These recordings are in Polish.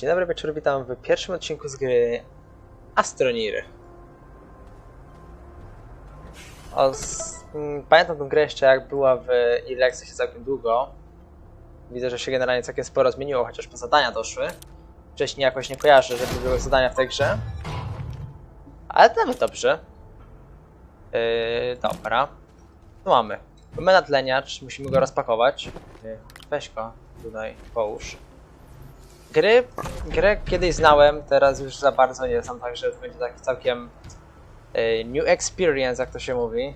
Dzień dobry wieczór, witam w pierwszym odcinku z gry Astronir. O, s- mm, pamiętam tę grę jeszcze jak była w Ilexie całkiem długo. Widzę, że się generalnie całkiem sporo zmieniło, chociaż po zadania doszły. Wcześniej jakoś nie kojarzę, żeby były zadania w tej grze. Ale nawet dobrze. Yy, dobra. Tu mamy. Mamy natleniacz, musimy go rozpakować. Yy, weź go tutaj, połóż. Gry, grę kiedyś znałem, teraz już za bardzo nie znam, także będzie taki całkiem y, new experience, jak to się mówi.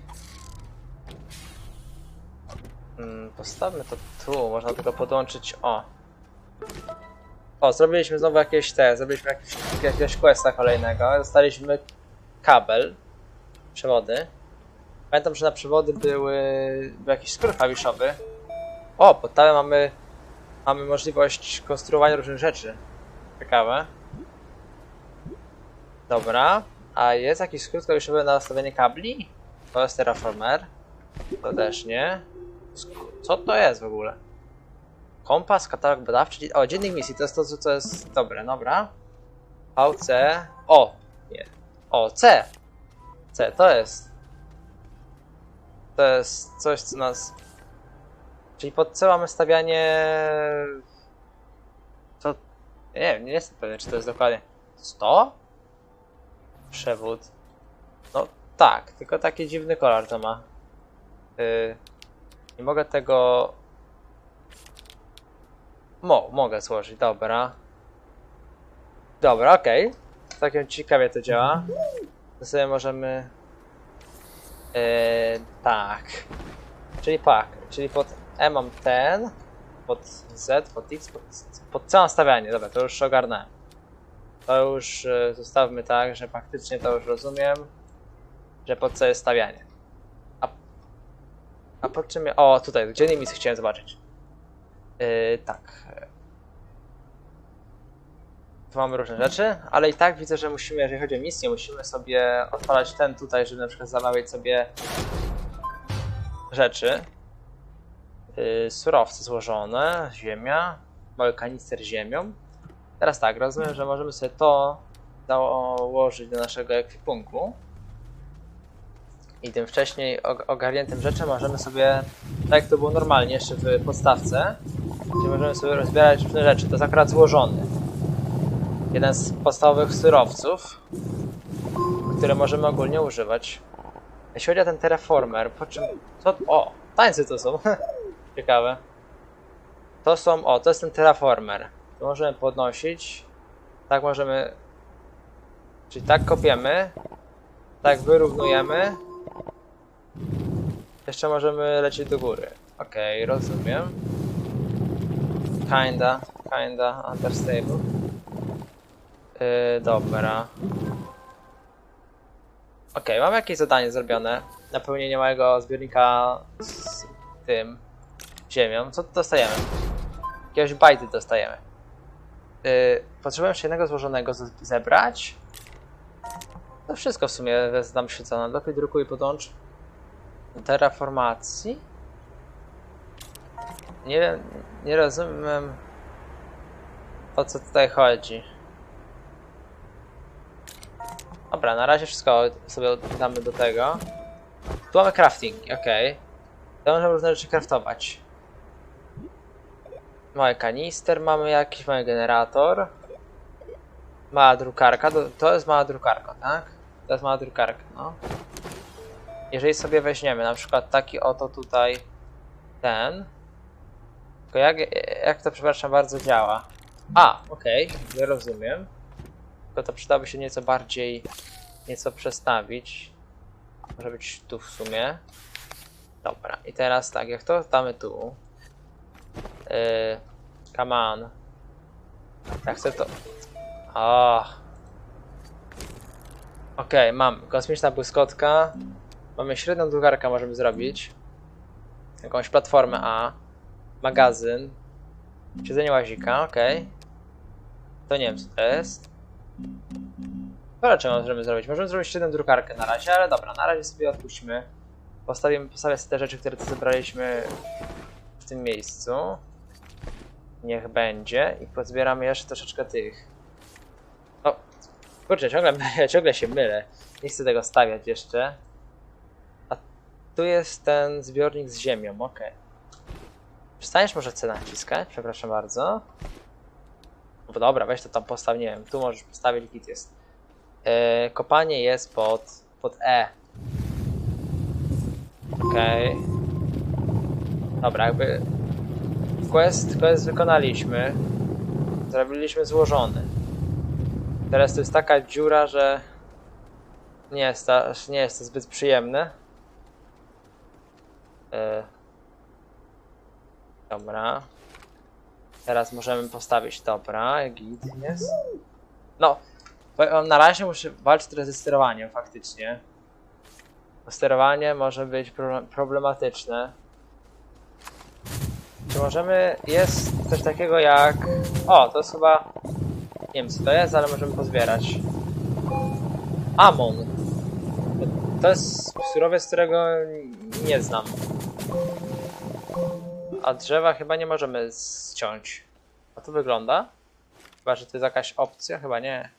Mm, postawmy to tu, można tylko podłączyć, o. O, zrobiliśmy znowu jakieś te, zrobiliśmy jakieś, jakiegoś questa kolejnego, dostaliśmy kabel, przewody. Pamiętam, że na przewody były, był jakiś skrót klawiszowy. O, pod mamy mamy możliwość konstruowania różnych rzeczy. Ciekawe. Dobra. A jest jakiś skrót klawiszowy na nastawienie kabli? To jest Terraformer. To też nie. Co to jest w ogóle? Kompas, katalog badawczy. O, dziennik misji. To jest to, co jest dobre, dobra. VC. O! Nie. O, C! C, to jest. To jest coś, co nas Czyli pod C mamy stawianie... Co? Nie wiem, nie jestem pewien, czy to jest dokładnie 100? Przewód. No tak, tylko taki dziwny kolor to ma. Yy, nie mogę tego... Mo, mogę złożyć, dobra. Dobra, okej. Takim ciekawie to działa. To sobie możemy... Yy, tak. Czyli pak, czyli pod E mam ten, pod Z, pod X, pod, pod C stawianie. Dobra, to już ogarnąłem. To już e, zostawmy tak, że faktycznie to już rozumiem, że pod C jest stawianie. A, a pod czym... O, tutaj, dziennik misji chciałem zobaczyć. Yy, tak. Tu mamy różne rzeczy, ale i tak widzę, że musimy, jeżeli chodzi o misję, musimy sobie odpalać ten tutaj, żeby na przykład zamawiać sobie rzeczy. Yy, surowce złożone, ziemia, mały kanister ziemią. Teraz tak, rozumiem, że możemy sobie to założyć do naszego ekwipunku. I tym wcześniej og- ogarniętym rzeczem możemy sobie, tak jak to było normalnie jeszcze w podstawce, gdzie możemy sobie rozbierać różne rzeczy. To jest akurat złożony. Jeden z podstawowych surowców, które możemy ogólnie używać. Jeśli chodzi o ten terraformer, po czym... O! Tańce to są. Ciekawe. To są, o, to jest ten terraformer. To możemy podnosić. Tak możemy. Czyli tak kopiemy. Tak wyrównujemy. Jeszcze możemy lecieć do góry. Okej, rozumiem. Kinda, kinda understable. Yy, dobra. Okej, mam jakieś zadanie zrobione. Napełnienie małego zbiornika z tym ziemią. Co tu dostajemy? Jakiegoś bajty dostajemy. Yy, potrzebuję jeszcze jednego złożonego ze- zebrać. To wszystko w sumie jest nam świecone. Lepiej drukuj podłącz. Terraformacji? Nie wiem, nie rozumiem o co tutaj chodzi. Dobra, na razie wszystko sobie damy do tego. Tu mamy crafting, okej. To możemy różne rzeczy craftować. Mały kanister mamy jakiś, mały generator. Mała drukarka, to, to jest mała drukarka, tak? To jest mała drukarka, no. Jeżeli sobie weźmiemy na przykład taki oto tutaj ten. Tylko jak, jak to przepraszam bardzo działa? A, okej, nie rozumiem. Tylko to przydałoby się nieco bardziej, nieco przestawić. Może być tu w sumie. Dobra, i teraz tak, jak to damy tu. Yy, come on. Ja chcę to. O. Okej, mam kosmiczna błyskotka. Mamy średnią drukarkę, możemy zrobić. Jakąś platformę A. Magazyn. Siedzenie łazika, okej. To nie wiem co to jest. To raczej możemy zrobić. Możemy zrobić średnią drukarkę na razie, ale dobra, na razie sobie odpuśćmy. Postawimy, postawię sobie te rzeczy, które tu zebraliśmy w tym miejscu. Niech będzie. I pozbieramy jeszcze troszeczkę tych. O, kurczę, ciągle, ciągle się mylę. Nie chcę tego stawiać jeszcze. A tu jest ten zbiornik z ziemią, ok. Przestaniesz może C naciskać? Przepraszam bardzo. No dobra, weź to tam postaw, nie wiem, tu możesz postawić, git jest. E, kopanie jest pod, pod E. Okej. Dobra, jakby quest, quest wykonaliśmy. Zrobiliśmy złożony. Teraz to jest taka dziura, że nie jest to, nie jest to zbyt przyjemne. E, Dobra. Teraz możemy postawić, dobra, git jest. No, na razie muszę walczyć trochę ze sterowaniem faktycznie. Sterowanie może być pro- problematyczne. Czy możemy, jest coś takiego jak... O, to jest chyba... Nie wiem co to jest, ale możemy pozbierać. Amon. To jest surowiec, którego nie znam. A drzewa chyba nie możemy ściąć. A to wygląda? Chyba, że to jest jakaś opcja? Chyba nie.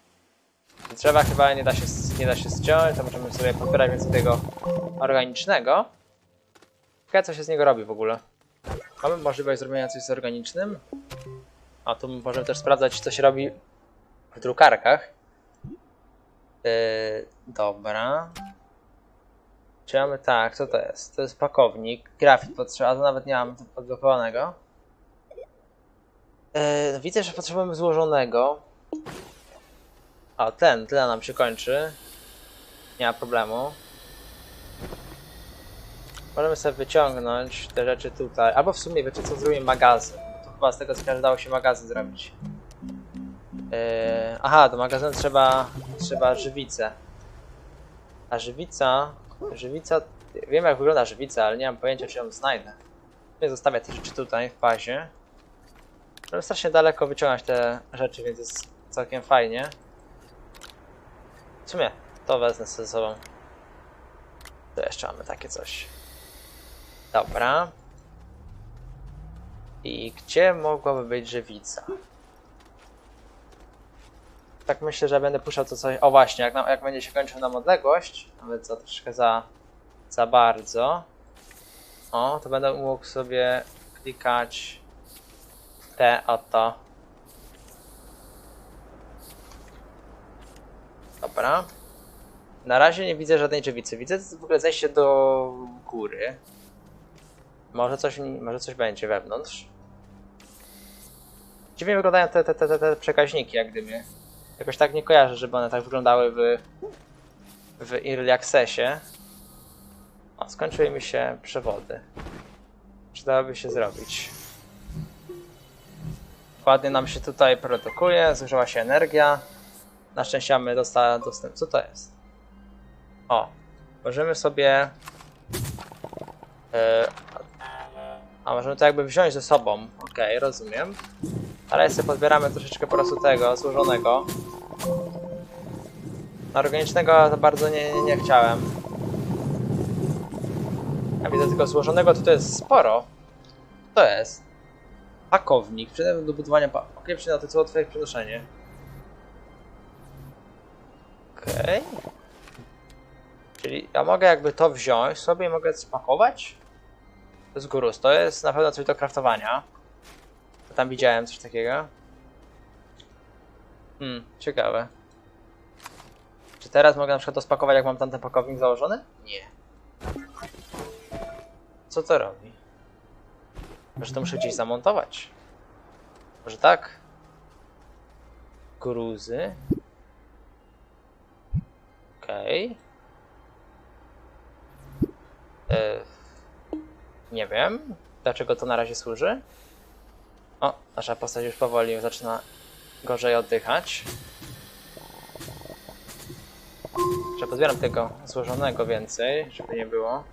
Drzewa chyba nie da się, nie da się ściąć, to możemy sobie pobierać więcej tego organicznego. Ciekawe co się z niego robi w ogóle. Mamy możliwość zrobienia coś z organicznym? A tu możemy też sprawdzać co się robi w drukarkach. Yy, dobra. Czy mamy tak, co to jest? To jest pakownik, grafit potrzeba, to nawet nie mam odblokowanego. Yy, widzę, że potrzebujemy złożonego. O, ten, tyle nam się kończy. Nie ma problemu. Możemy sobie wyciągnąć te rzeczy tutaj. Albo w sumie, wiecie co, zrobimy magazyn. To chyba z tego co dało się magazyn zrobić. Yy, aha, do magazynu trzeba, trzeba żywicę. A żywica, żywica, wiem jak wygląda żywica, ale nie mam pojęcia czy ją znajdę. Nie zostawię te rzeczy tutaj w bazie. Żeby strasznie daleko wyciągać te rzeczy, więc jest całkiem fajnie. W sumie to wezmę ze sobą. To jeszcze mamy takie coś. Dobra. I gdzie mogłaby być żywica? Tak myślę, że będę puszczał to coś. O właśnie, jak, nam, jak będzie się kończył nam odległość, nawet za troszkę za, za bardzo. O, to będę mógł sobie klikać te oto. Dobra. Na razie nie widzę żadnej drzewicy. Widzę w ogóle zejście do góry. Może coś, może coś będzie wewnątrz. Dziwnie wyglądają te, te, te, te, przekaźniki, jak gdyby. Jakoś tak nie kojarzę, żeby one tak wyglądały w, w Early Accessie. O, skończyły mi się przewody. Przydałoby się zrobić. Ładnie nam się tutaj produkuje, zużyła się energia. Na szczęście mamy dosta dostęp. Co to jest? O, możemy sobie. e, a możemy to jakby wziąć ze sobą. Okej, rozumiem. Ale sobie podbieramy troszeczkę po prostu tego złożonego. Na organicznego za bardzo nie, nie, nie chciałem. Ja widzę tylko złożonego, to to jest sporo. To jest. Pakownik, przydatny do budowania pa... Okej, przydatny, co twoje przenoszenie. Okej. Czyli ja mogę jakby to wziąć sobie i mogę spakować? To jest gurus, to jest na pewno coś do craftowania. To tam widziałem coś takiego. Hmm, ciekawe. Czy teraz mogę na przykład to spakować jak mam tamten pakownik założony? Nie. Co to robi? Może to muszę gdzieś zamontować. Może tak? Gruzy. Okej. E, Nie wiem, dlaczego to na razie służy. O, nasza postać już powoli zaczyna gorzej oddychać. Że pozbieram tego złożonego więcej, żeby nie było.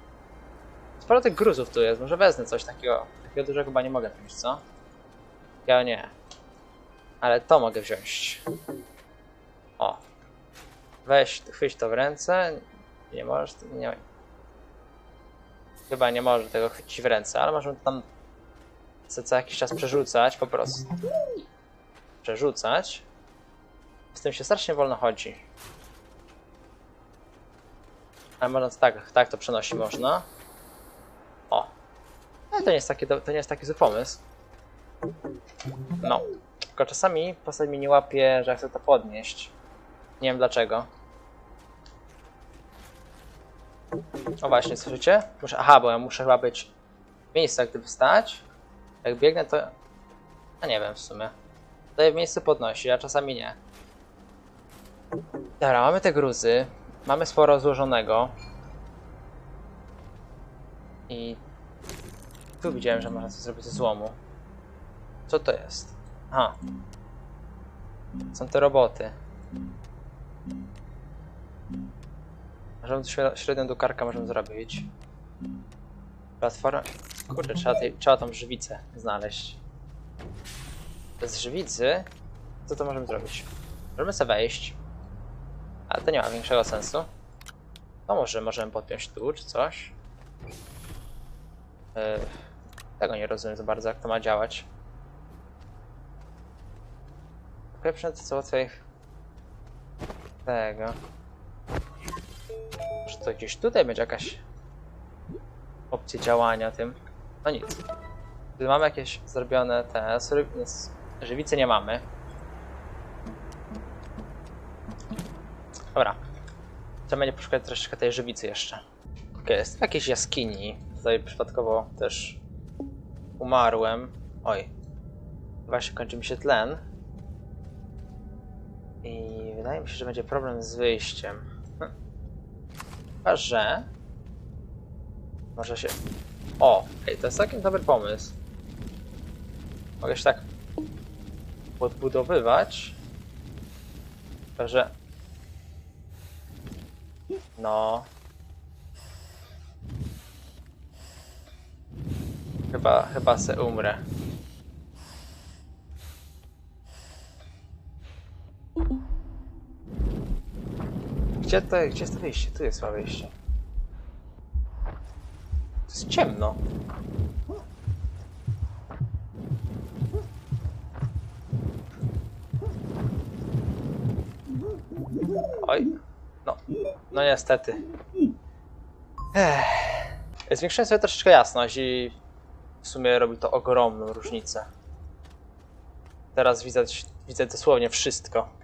Sporo tych gruzów tu jest, może wezmę coś takiego. Takiego dużego chyba nie mogę wziąć, co? Ja nie. Ale to mogę wziąć. O. Weź, chwyć to w ręce. Nie możesz, nie, Chyba nie może tego chwycić w ręce, ale możemy tam Chcę co jakiś czas przerzucać, po prostu. Przerzucać. Z tym się strasznie wolno chodzi. Ale można tak, tak to przenosi można. O. Ale to nie jest taki, to nie jest taki zły pomysł. No. Tylko czasami postać mi nie łapie, że ja chcę to podnieść. Nie wiem dlaczego. O właśnie, słyszycie? Muszę, aha, bo ja muszę chyba być w miejscu, jak gdyby stać. Jak biegnę, to... No nie wiem w sumie. To w miejscu podnosi, a czasami nie. Dobra, mamy te gruzy. Mamy sporo złożonego. I... Tu widziałem, że można coś zrobić ze złomu. Co to jest? Aha. Są te roboty. Możemy średnią dukarkę możemy zrobić. Platforma... Kurde, trzeba, tej, trzeba tą żywicę znaleźć. Bez żywicy... Co to możemy zrobić? Możemy sobie wejść. Ale to nie ma większego sensu. To może możemy podpiąć tu, czy coś. Yy, tego nie rozumiem za bardzo, jak to ma działać. Pierwsze co łatwiej tego. Może to gdzieś tutaj będzie jakaś opcja działania tym. No nic. Gdy mamy jakieś zrobione te żywice nie mamy. Dobra. Trzeba będzie poszukać troszeczkę tej żywicy jeszcze. Okej, jest w jakiejś jaskini. Tutaj przypadkowo też umarłem. Oj. Właśnie kończy mi się tlen. I wydaje mi się, że będzie problem z wyjściem. Chyba, że... Może się... O! Ej, to jest całkiem dobry pomysł. Mogę się tak podbudowywać. Chyba, że... No... Chyba, chyba se umrę. Gdzie to, gdzie jest to wyjście? Tu jest chyba wyjście. To jest ciemno. Oj. No. No niestety. Ech. Zwiększyłem sobie troszeczkę jasność i w sumie robi to ogromną różnicę. Teraz widać, widzę dosłownie wszystko.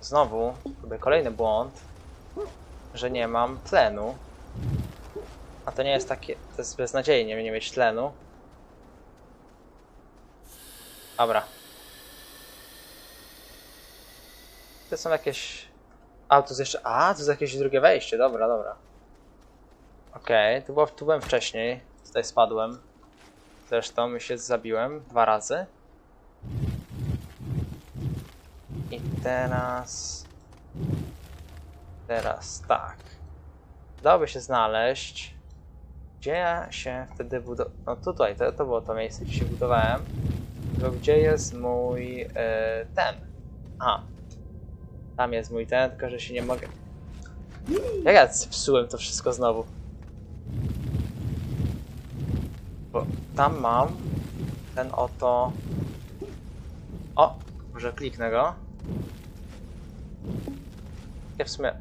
Znowu robię kolejny błąd, że nie mam tlenu. A to nie jest takie, to jest beznadziejnie nie mieć tlenu. Dobra. To są jakieś... A, tu jest jeszcze... A, tu jest jakieś drugie wejście, dobra, dobra. Okej, tu, było, tu byłem wcześniej. Tutaj spadłem. Zresztą i się zabiłem dwa razy. I teraz... Teraz tak. Dałoby się znaleźć, gdzie ja się wtedy budowałem. No tutaj, to, to było to miejsce, gdzie się budowałem. Tylko gdzie jest mój e, ten? Aha. Tam jest mój ten, tylko że się nie mogę. Jak ja zepsułem to wszystko znowu? Bo tam mam ten oto. O! Może kliknę go. Ja w sumie.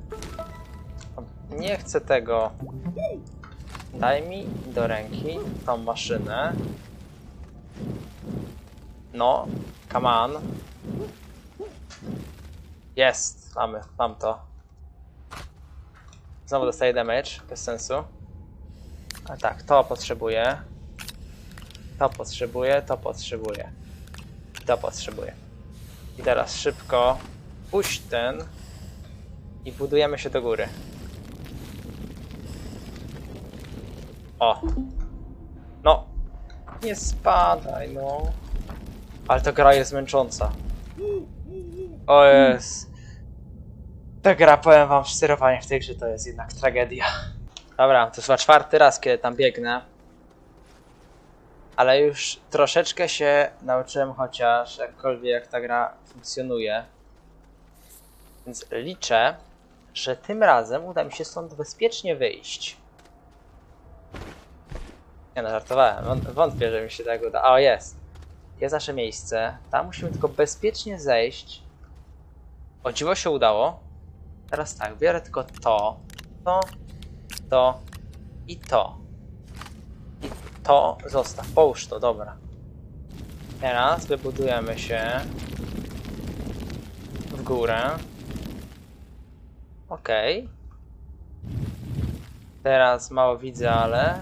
Nie chcę tego. Daj mi do ręki tą maszynę. No, come on. Jest, mamy, mam to. Znowu dostaję damage, bez sensu. A tak, to potrzebuję. To potrzebuję, to potrzebuję. To potrzebuję. I teraz szybko puść ten i budujemy się do góry. O! No! Nie spadaj, no. Ale ta gra jest męcząca. O jest. Ta gra, powiem wam, sterowanie w tej grze to jest jednak tragedia. Dobra, to jest chyba czwarty raz, kiedy tam biegnę. Ale już troszeczkę się nauczyłem chociaż, jakkolwiek jak ta gra funkcjonuje. Więc liczę, że tym razem uda mi się stąd bezpiecznie wyjść. Nie no, żartowałem. Wąt- Wątpię, że mi się tak uda. O, jest. Jest nasze miejsce. Tam musimy tylko bezpiecznie zejść. O dziwo się udało. Teraz tak, biorę tylko to, to, to i to. To zostaw. Połóż to, dobra. Teraz wybudujemy się w górę. Okej. Teraz mało widzę, ale...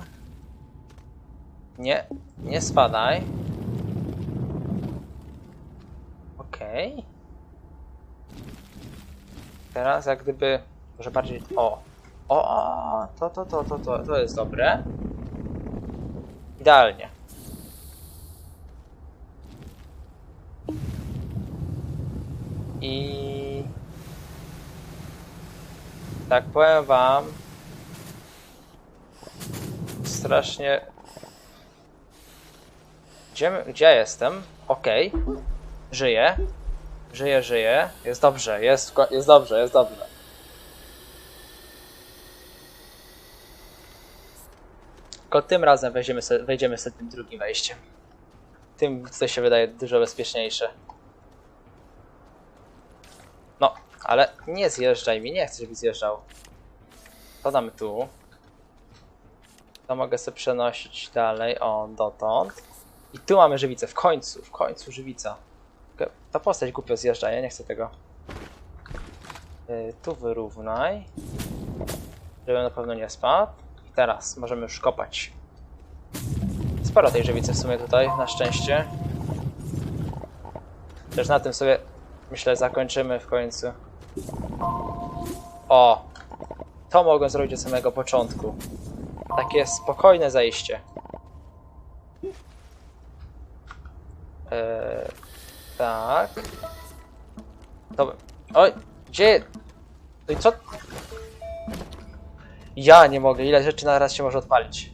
Nie, nie spadaj. Okej. Teraz jak gdyby... Może bardziej... O! o, To, to, to, to, to, to jest dobre. Idealnie. I... Tak powiem wam... Strasznie... Gdzie, gdzie jestem? Okej. Żyję. Żyję, żyję. Jest dobrze, jest, jest dobrze, jest dobrze. Tylko tym razem wejdziemy se, wejdziemy tym drugim wejściem. Tym, co się wydaje dużo bezpieczniejsze. No, ale nie zjeżdżaj mi, nie chcę, żebyś zjeżdżał. To damy tu. To mogę sobie przenosić dalej, o, dotąd. I tu mamy żywicę, w końcu, w końcu żywica. Ta postać głupio zjeżdża, ja nie chcę tego. Y, tu wyrównaj. Żeby na pewno nie spadł. Teraz możemy już kopać. Sporo tej żywicy w sumie tutaj, na szczęście. Też na tym sobie, myślę, zakończymy w końcu. O! To mogłem zrobić od samego początku. Takie spokojne zejście. Eee, tak. Dobra. Oj, gdzie? No i co? Ja nie mogę, ile rzeczy na raz się może odpalić.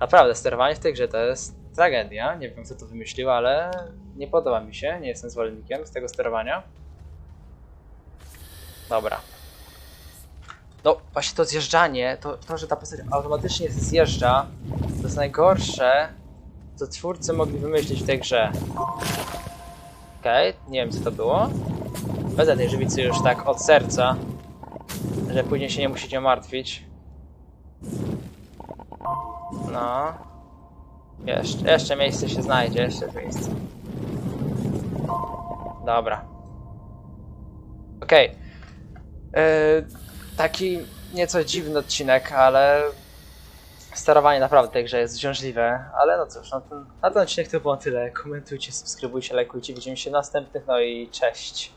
Naprawdę, sterowanie w tej grze to jest tragedia. Nie wiem, kto to wymyślił, ale nie podoba mi się. Nie jestem zwolennikiem z tego sterowania. Dobra. No, właśnie to zjeżdżanie, to, to że ta postać automatycznie zjeżdża, to jest najgorsze, co twórcy mogli wymyślić w tej grze. Okej, nie wiem co to było. Będę tej żywicy już tak od serca, że później się nie musicie martwić. No. Jeszcze, jeszcze miejsce się znajdzie, jeszcze miejsce. Dobra. Okej. Yy, taki nieco dziwny odcinek, ale sterowanie naprawdę tej grze jest wciążliwe, ale no cóż, na ten, na ten odcinek to było tyle. Komentujcie, subskrybujcie, lajkujcie, widzimy się w następnych, no i cześć.